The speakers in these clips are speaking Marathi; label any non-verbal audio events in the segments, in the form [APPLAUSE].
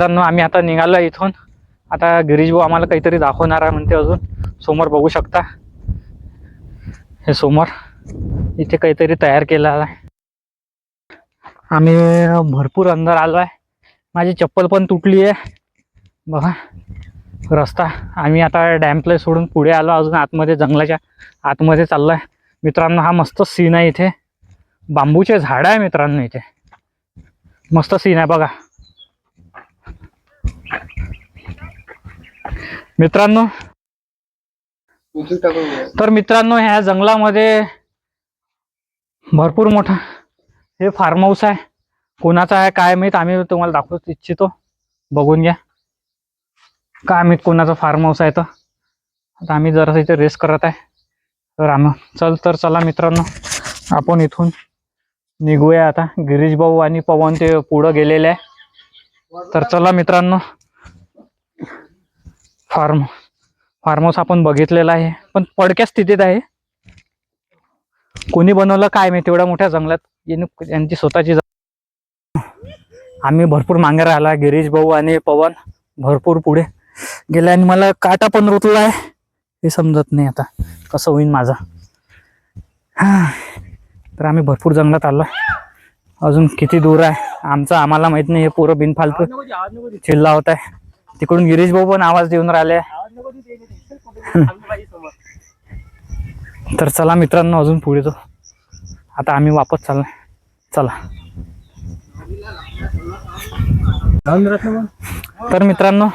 मित्रांनो आम्ही आता निघालो इथून. आता गिरीश भाऊ आम्हाला काहीतरी दाखवणार आहे म्हणते अजून. समोर बघू शकता. हे समोर इथे काहीतरी तयार केलं आहे. आम्ही भरपूर अंदर आलो आहे. माझी चप्पल पण तुटली आहे. बघा. रस्ता. आम्ही आता डॅम प्ले सोडून पुढे आलो. अजून आतमध्ये जंगलाच्या आतमध्ये चाललो आहे मित्रांनो हा मस्त सीन आहे इथे. बांबूचे झाड आहे मित्रांनो इथे. मस्त सीन आहे बघा. मित्रांनो तर मित्रांनो ह्या जंगलामध्ये भरपूर मोठा हे फार्म हाऊस आहे. कोणाचा आहे काय माहीत आम्ही तुम्हाला दाखवू इच्छितो. बघून घ्या. काय माहीत कोणाचा फार्म हाऊस आहे तर आता आम्ही जरा इथे रेस करत आहे. तर आम्ही चल तर चला मित्रांनो आपण इथून निघूया आता. गिरीश भाऊ आणि पवन ते पुढं गेलेले आहे. तर चला मित्रांनो फार्म फार्म हाऊस आपण बघितलेला आहे. पण पडक्या स्थितीत आहे. कोणी बनवलं काय माहिती? एवढ्या मोठ्या जंगलात यांची स्वतःची आम्ही भरपूर मागे राहिला. गिरीश भाऊ आणि पवन भरपूर पुढे गेले आणि मला काटा पण रुतला आहे. हे समजत नाही आता कसं होईन माझा. तर आम्ही भरपूर जंगलात आलो. अजून किती दूर आहे? आमचं आम्हाला माहीत नाही. हे पुरं बिनफालतू चिल्ला होत आहे. तिकडून गिरीश भाऊ पण आवाज देऊन राहिले. तर चला मित्रांनो अजून पुढे तो आता आम्ही वापस चाललोय. चला. तर मित्रांनो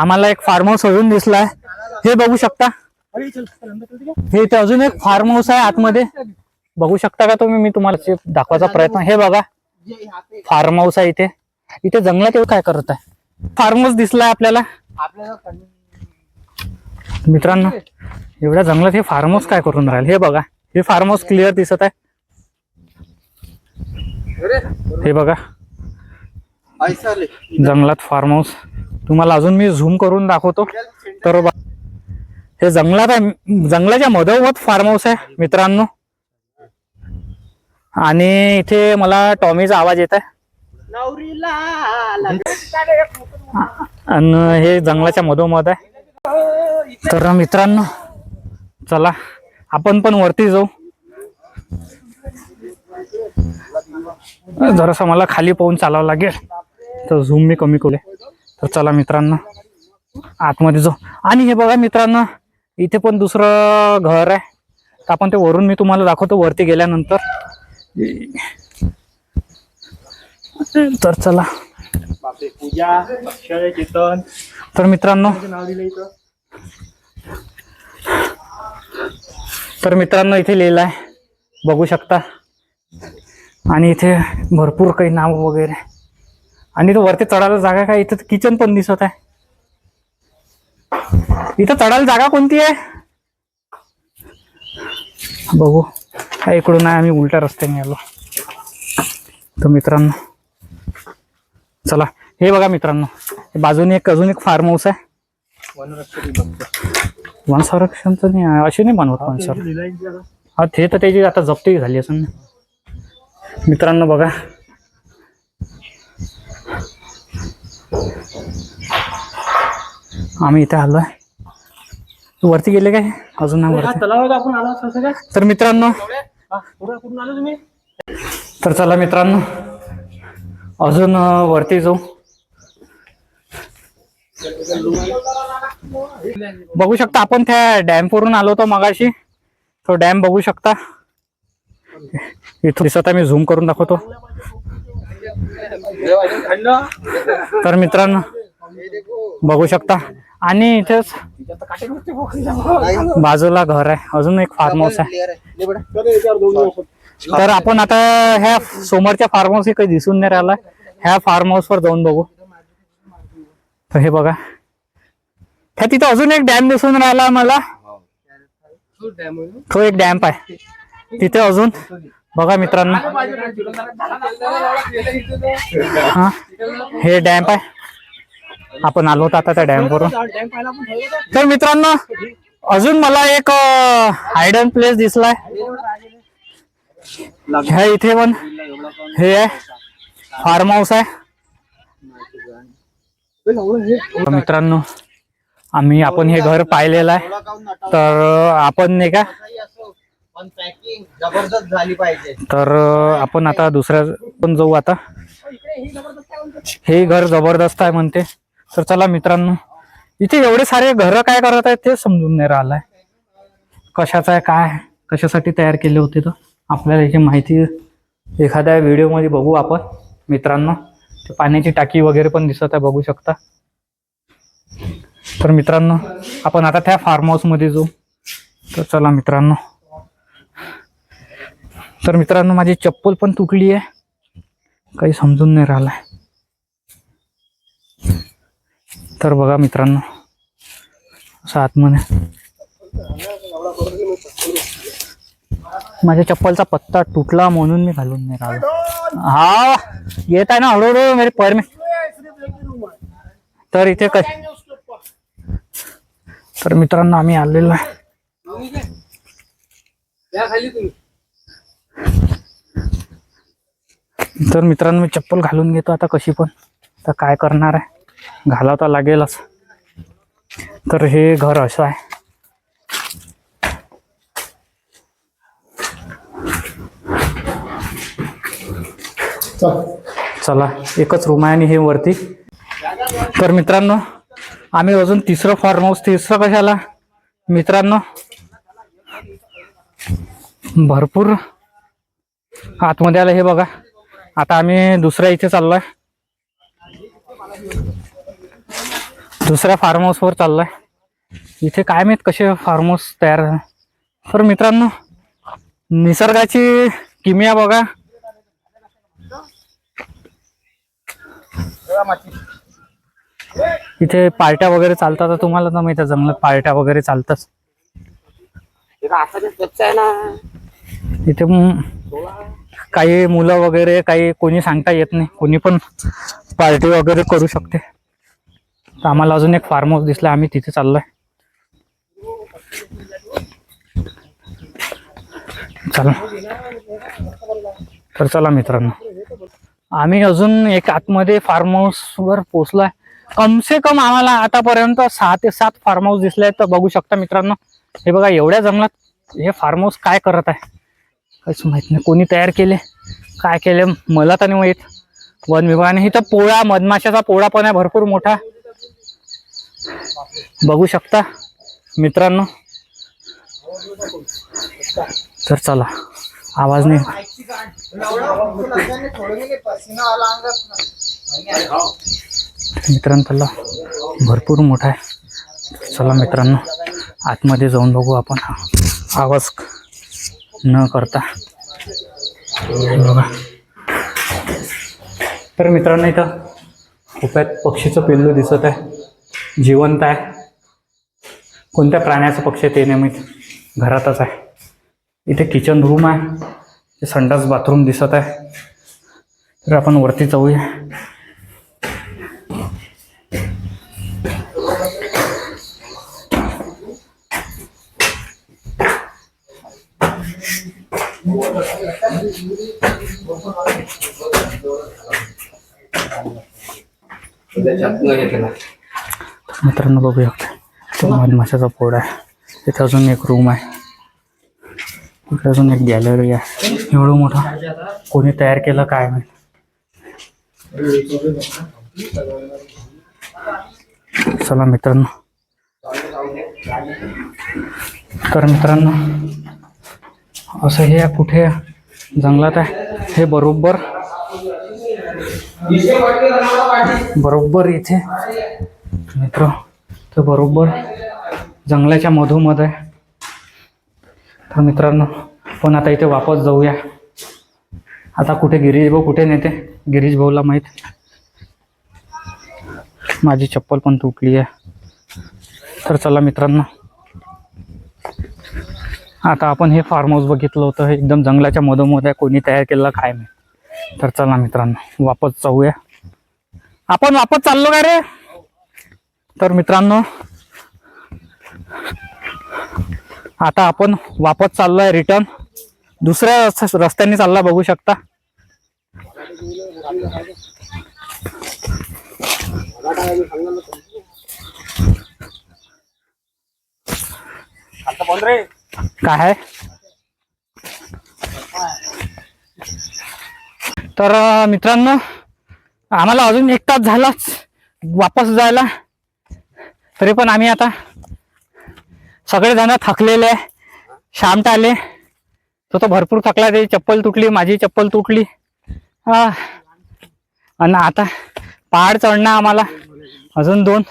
आम्हाला एक फार्म हाऊस अजून दिसलाय. हे बघू शकता. हे इथे अजून एक फार्म हाऊस आहे आतमध्ये. बघू शकता का तुम्ही? मी तुम्हाला दाखवायचा प्रयत्न हे बघा. फार्म हाऊस आहे इथे. इथे जंगलात एवढं काय करत आहे फार्मच दिसलाय आपल्याला. मित्रांनो एवढ्या जंगलात हे फार्म हाऊस काय करून राहील? हे बघा हे फार्म हाऊस क्लिअर दिसत आहे. हे बघा जंगलात फार्म हाऊस तुम्हाला अजून मी झूम करून दाखवतो. तर हे जंगलात आहे जंगलाच्या मधोमध फार्म हाऊस आहे मित्रांनो. आणि इथे मला टॉमीचा आवाज येत आहे. आणि हे जंगलाच्या मधोमध आहे. तर मित्रांनो चला आपण पण वरती जाऊ. जरासं मला खाली पाहून चालावं लागेल. तर झूम मी कमी करू तर चला मित्रांनो आतमध्ये जाऊ. आणि हे बघा मित्रांनो इथे पण दुसरं घर आहे. तर आपण ते वरून मी तुम्हाला दाखवतो वरती गेल्यानंतर. तर चला. पूजा अक्षय चेतन. तर मित्रांनो. तर मित्रांनो इथे लिहिलं आहे. बघू शकता. आणि इथे भरपूर काही नाव वगैरे. आणि इथं वरती चढायला जागा काय? इथं किचन पण दिसत आहे. इथं चढायला जागा कोणती आहे? बघू. हा इकडून आहे आम्ही उलट्या रस्त्याने आलो. तर मित्रांनो. चला हे बघा मित्रांनो बाजूने एक अजून एक फार्म हाऊस आहे. वन संरक्षणचं नाही आहे असे नाही बनवत वन संरक्षण हा ते तर त्याची आता जप्ती झाली असं मित्रांनो बघा. आम्ही इथे आलोय वरती गेले काय? अजून नाही आलो सगळं. तर मित्रांनो आलो तर चला मित्रांनो अजून वरती जाऊ. बघू शकता आपण त्या डॅम वरून आलो होतो मगाशी. तो डॅम बघू शकता. इथून दिसत मी झूम करून दाखवतो. तर मित्रांनो बघू शकता. आणि इथेच बाजूला घर आहे. अजून एक फार्म हाऊस आहे. तर आपण आता ह्या समोरच्या फार्म हाऊस काही दिसून नाही राहिला. ह्या फार्म हाऊस वर जाऊन बघू. तर हे बघा. ह्या तिथं अजून एक डॅम दिसून राहिला मला तो? एक डॅम्प आहे. तिथे अजून. बघा मित्रांनो. हा हे डॅम्प आहे. आपण आलो होतो आता त्या डॅम वरून. तर मित्रांनो अजून मला एक हायडन प्लेस दिसलाय. ह्या इथे पण. हे आहे. फार्म हाऊस आहे. मित्रांनो आम्ही आपण हे घर पाहिलेलं आहे. तर आपण नाही का? जबरदस्त झाली पाहिजे तर आपण आता दुसऱ्या पण जाऊ आता. हे घर जबरदस्त आहे म्हणते. तर चला मित्रांनो इथे एवढे सारे घर काय करत आहेत ते समजून नाही राहिलंय. कशाचं आहे काय कशासाठी तयार केले होते तर? आपल्याला याची माहिती एखाद्या व्हिडिओमध्ये बघू आपण मित्रांनो. ते पाण्याची टाकी वगैरे पण दिसत आहे बघू शकता. तर मित्रांनो आपण आता त्या फार्म हाऊसमध्ये जाऊ. तर चला मित्रांनो. तर मित्रांनो माझी चप्पल पण तुटली आहे. काही समजून नाही राहिलाय. तर बघा मित्रांनो असं आतमध्ये. माझ्या चप्पलचा पत्ता तुटला म्हणून मी घालून नाही राहिलो. हा येत आहे ना हळूहळू मेरे परमे तर इथे क तर मित्रांनो आम्ही आलेलो आहे. तर मित्रांनो मी चप्पल घालून घेतो आता कशी पण. तर काय करणार आहे? घालावता लागेलच. तर हे घर असं आहे. चला एकच रूम आहे आणि हे वरती. तर मित्रांनो आम्ही अजून तिसरं फार्म हाऊस तिसरं कशाला? मित्रांनो भरपूर आतमध्ये आलं हे बघा. आता आम्ही दुसऱ्या इथे चाललोय. दुसऱ्या फार्म हाऊसवर चाललोय. इथे काय माहीत कसे फार्म हाऊस तयार झाले. तर मित्रांनो निसर्गाची किमिया बघा. इथे पार्ट्या वगैरे चालतात तुम्हाला तर माहिती जंगलात पार्ट्या वगैरे चालतात. इथे काही मुलं वगैरे काही कोणी सांगता येत नाही. कोणी पण पार्टी वगैरे करू शकते. तर आम्हाला अजून एक फार्म हाऊस दिसला आम्ही तिथे चाललोय. चला. तर चला मित्रांनो. आम्ही अजून एक आतमध्ये फार्म हाऊस वर पोहोचलोय. कमसे कम आम्हाला आतापर्यंत सहा ते सात फार्म हाऊस दिसले आहेत तर बघू शकता मित्रांनो हे बघा एवढ्या जंगलात हे फार्म हाऊस काय करत आहे? काहीच माहीत नाही. कोणी तयार केले? काय केले? मला तर नाही माहीत. वन विभागाने. इथं पोळा मधमाशाचा पोळा पण आहे भरपूर मोठा. बघू शकता मित्रांनो. तर चला आवाज नाही. मित्रांनो भरपूर मोठा आहे. चला मित्रांनो आतमध्ये जाऊन बघू आपण. आवाज न करता. बघा. तर मित्रांनो इथं खूप पक्षीचं पिल्लू दिसत आहे. जिवंत आहे. कोणत्या प्राण्याचं पक्षी ते नाही घरातच आहे. इथे किचन रूम आहे. ते संडास बाथरूम दिसत आहे. तर आपण वरती जाऊया. मित्रांनो बघूया. मधमाशाचा पोड आहे. तिथे अजून एक रूम आहे. तिथे अजून एक गॅलरी आहे. एवढं मोठा? कोणी तयार केलं काय माहीत? चला मित्रांनो. तर मित्रांनो असं हे कुठे जंगलात आहे. हे बरोबर बरोबर इथे. मित्र तर बरोबर जंगलाच्या मधोमध आहे. तर मित्रांनो पण आता इथे वापस जाऊया. आता कुठे गिरीश भाऊ कुठे नेते? गिरीश भाऊला माहीत. माझी चप्पल पण तुटली आहे. तर चला मित्रांनो. आता आपण हे फार्म हाऊस बघितलं होतं. एकदम जंगलाच्या मधोमध आहे. कोणी तयार केलं काय नाही. तर चला मित्रांनो वापस जाऊया. आपण वापस चाललो का रे? तर मित्रांनो आता आपण वापस चाललोय रिटर्न दुसऱ्या रस्त्या- रस्त्याने चालला बघू शकता. काय आहे? तर मित्रांनो आम्हाला अजून एक तास झालाच वापस जायला. तरी पण आम्ही आता सगळेजण थकलेले. आहे आले. तो तर भरपूर थकला. त्याची चप्पल तुटली माझी चप्पल तुटली. हा. आणि आता पहाड चढणं आम्हाला. अजून दोन.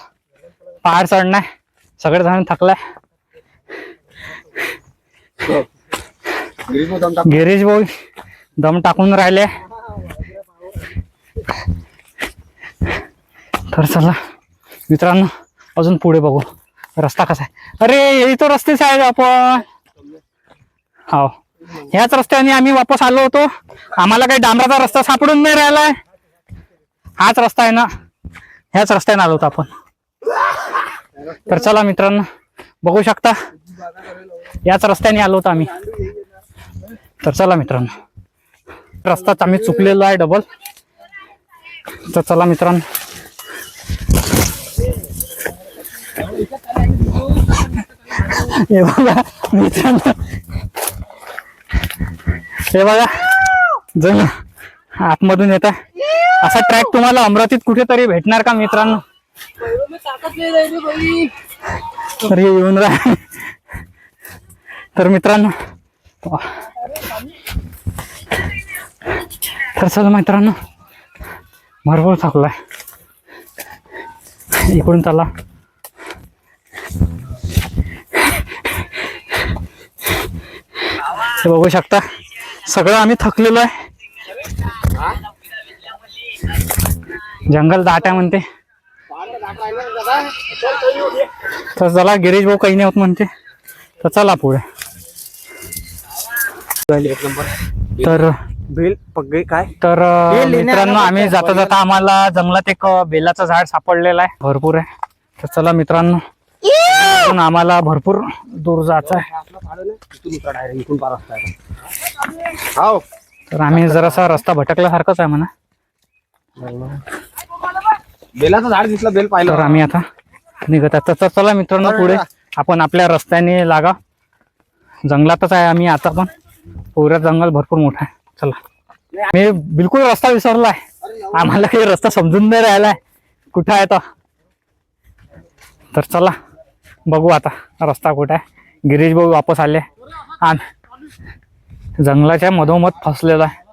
पहाड चढणं आहे सगळेजण थकलाय. गिरीश भाऊ दम टाकून राहिले. तर चला मित्रांनो अजून पुढे बघू. रस्ता कसा आहे? अरे हे तो रस्तेच आहे आपण. हो. ह्याच रस्त्याने आम्ही वापस आलो होतो. आम्हाला काही डांबराचा रस्ता सापडून नाही राहिलाय हाच रस्ता आहे ना. ह्याच रस्त्याने आलो होतो आपण. तर चला मित्रांनो बघू शकता. याच रस्त्याने आलो होतो आम्ही. तर चला मित्रांनो. रस्ताच आम्ही चुकलेलो आहे डबल तर चला मित्रांनो. हे बघा मित्रांनो. हे बघा जण आतमधून येत. असा ट्रॅक तुम्हाला अमरावतीत कुठेतरी भेटणार का मित्रांनो? तर हे येऊन राहा. तर मित्रांनो तर चल मित्रांनो भरपूर थकलाय. इकडून चला. हे बघू शकता. सगळं आम्ही थकलेलो आहे. जंगल दाट आहे म्हणते. तर चला गिरीश भाऊ काही नाही होत म्हणते. तर चला पुढे. तर बेल पगळे काय? तर मित्रांनो आम्ही जाता जाता आम्हाला जंगलात एक बेलाचं झाड सापडलेलं आहे. भरपूर आहे. तर चला मित्रांनो. इथून आम्हाला भरपूर दूर जायचं आहे तर आम्ही जरासा रस्ता भटकल्यासारखाच आहे म्हणा. बेलाचं झाड दिसलं बेल तर पाहिलं आम्ही आता निघत आहे. तर चला मित्रांनो पुढे आपण आपल्या रस्त्याने लागा. जंगलातच आहे आम्ही आता पण. पुऱ्या जंगल भरपूर मोठा आहे. चला. मी बिलकुल रस्ता विसरलाय आम्हाला काही रस्ता समजून नाही राहिलाय. कुठं आहे तर चला. बघू आता रस्ता कुठं आहे. गिरीश भाऊ वापस आले. आणि जंगलाच्या मधोमध फसलेला आहे.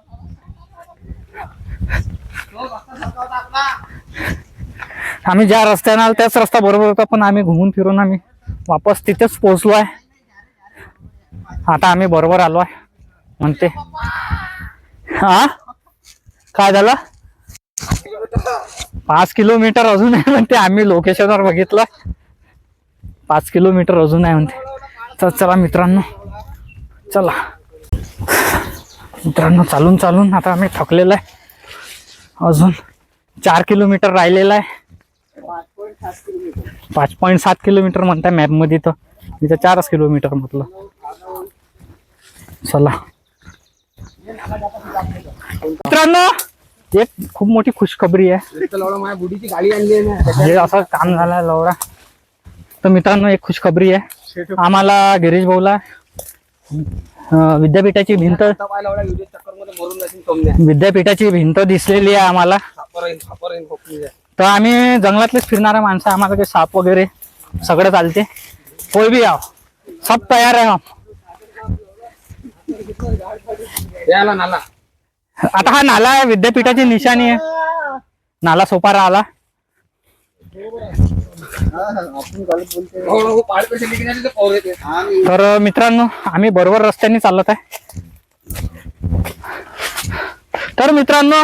आम्ही ज्या रस्त्याने आलो त्याच रस्ता बरोबर होता पण आम्ही घुमून फिरून आम्ही वापस तिथेच पोहोचलो आहे. आता आम्ही बरोबर आलो आहे म्हणते. हा काय झालं? पाच किलोमीटर अजून आहे म्हणते. आम्ही लोकेशनवर बघितलं. पाच किलोमीटर अजून आहे म्हणते. तर चला मित्रांनो चला. मित्रांनो चालून चालून आता आम्ही थकलेलो आहे. अजून चार किलोमीटर राहिलेलं आहे. पाच पॉईंट सात किलोमीटर म्हणताय मॅपमध्ये तर. इथं चारच किलोमीटर म्हटलं. चला. मित्रांनो एक खूप मोठी खुशखबरी आहे. हे असं काम झालं लवडा. तर मित्रांनो एक खुशखबरी आहे. आम्हाला गिरीश भाऊला विद्यापीठाची भिंत विद्यापीठाची भिंत दिसलेली आहे आम्हाला. तर आम्ही जंगलातलेच फिरणारे माणसं. आहे. आम्हाला काही साप वगैरे सगळं चालते. कोई भी आओ सब तयार आहे आता हा नाला आहे. विद्यापीठाची निशाणी आहे. नाला सोपारा आला. हो हो तर मित्रांनो आम्ही बरोबर रस्त्याने चालत आहे. तर मित्रांनो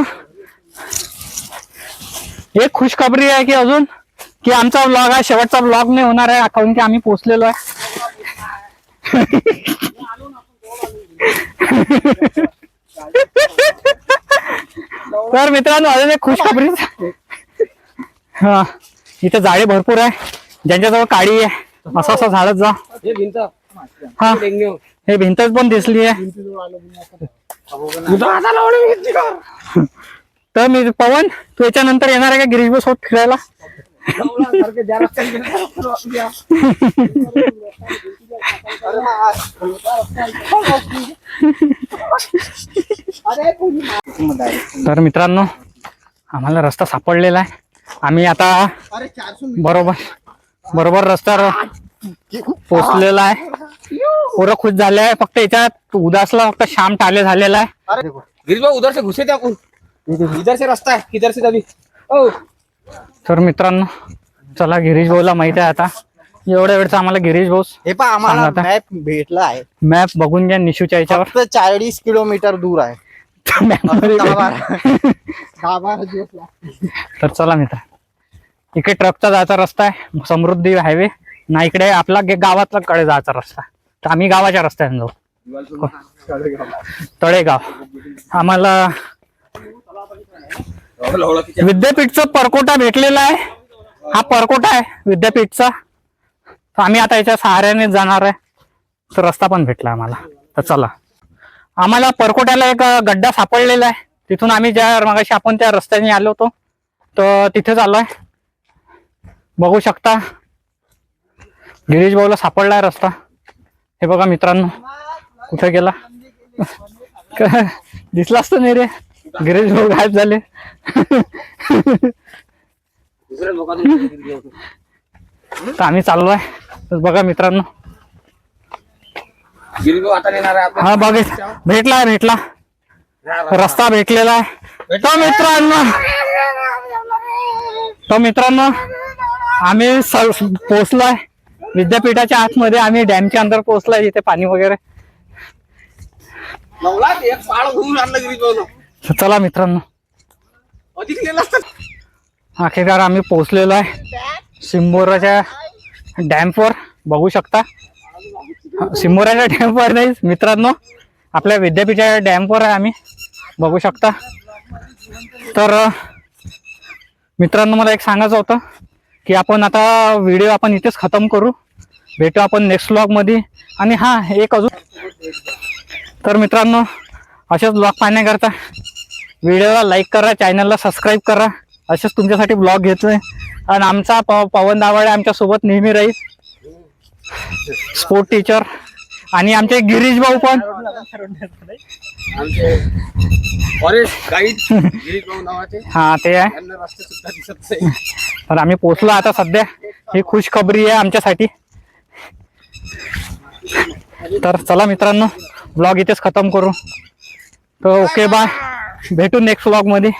एक खुशखबरी आहे की अजून की आमचा ब्लॉग आहे शेवटचा ब्लॉग नाही होणार आहे काऊन की आम्ही पोहोचलेलो आहे. तर मित्रांनो अजून एक खुशखबरी हा. इथे झाडे भरपूर आहे. ज्यांच्याजवळ काळी आहे असं असं झाडच जा. हे भिंतच पण दिसली आहे. तर मी पवन तू याच्यानंतर येणार आहे का गिरीश सोबत फिरायला? तर मित्रांनो आम्हाला रस्ता सापडलेला आहे. आम्ही आता बरोबर बरोबर रस्त्यावर पोचलेला आहे. पुरं खुश झाले आहे फक्त याच्यात. उदासला फक्त श्याम टाले झालेला आहे. गिरीश भाऊ उधर से घुसे इधर से रास्ता है किधर से अभी ओ. तर मित्रांनो चला गिरीश भाऊला माहीत आहे आता. एवढ्या वेळचा आम्हाला गिरीश भाऊ हे पहा आम्हाला. मॅप भेटला आहे. मॅप बघून घ्या निशूच्या याच्यावर. चाळीस किलोमीटर दूर आहे. [LAUGHS] तर चला मित्र. इकडे ट्रकचा जायचा रस्ता आहे समृद्धी हायवे. ना इकडे आपला गे- गावातला कडे जायचा रस्ता. तर आम्ही गावाच्या रस्त्याने जाऊ. तळेगाव. आम्हाला विद्यापीठचा परकोटा भेटलेला आहे. हा परकोटा आहे विद्यापीठचा. तर आम्ही आता याच्या सहाऱ्याने जाणार आहे. तर रस्ता पण भेटला आम्हाला. तर चला. आम्हाला परकोट्याला एक गड्डा सापडलेला आहे. तिथून आम्ही ज्या मगाशी आपण त्या रस्त्याने आलो होतो तर तिथेच आलोय बघू शकता. गिरीश भाऊला सापडला आहे रस्ता. हे बघा मित्रांनो कुठे गेला? [LAUGHS] क- दिसलाच तर नाही रे. गिरीश भाऊ गायब झाले. [LAUGHS] तर आम्ही चाललोय. बघा मित्रांनो. हा बघ. भेटला भेटला. रस्ता भेटलेला आहे. तो मित्रांनो. तो मित्रांनो. आम्ही पोहोचलोय. विद्यापीठाच्या आतमध्ये आम्ही डॅमच्या अंदर पोहोचलोय जिथे पाणी वगैरे. चला मित्रांनो. अखेरकार आम्ही पोहोचलेलो आहे. सिंबोराच्या डॅमवर. बघू शकता. सिंबोराच्या डॅमवर नाही मित्रांनो. आपल्या विद्यापीठाच्या डॅमवर आहे आम्ही. बघू शकता. तर मित्रांनो मला एक सांगायचं होतं. की आपण आता व्हिडिओ आपण इथेच खतम करू. भेटू आपण नेक्स्ट ब्लॉगमध्ये आणि हां एक अजून. तर मित्रांनो असेच ब्लॉग पाहण्याकरता व्हिडिओला लाईक करा चॅनलला सबस्क्राईब करा. असेच तुमच्यासाठी ब्लॉग घेतोय. आणि आमचा प पवन दावाळे आमच्यासोबत नेहमी राहील. स्पोर्ट टीचर आणि आमचे गिरीश भाऊ पण. आमचे फॉरेस्ट गाईड गिरीश भाऊ नावाचे. हा ते आहे. त्यांना रस्ते सुद्धा दिसत नाही. तर आम्ही पोचलो आता सध्या. ही खुश खबरी आहे आमच्यासाठी. तर चला मित्रांनो ब्लॉग इथेच खतम करू. तर ओके बाय भेटू नेक्स्ट ब्लॉगमध्ये.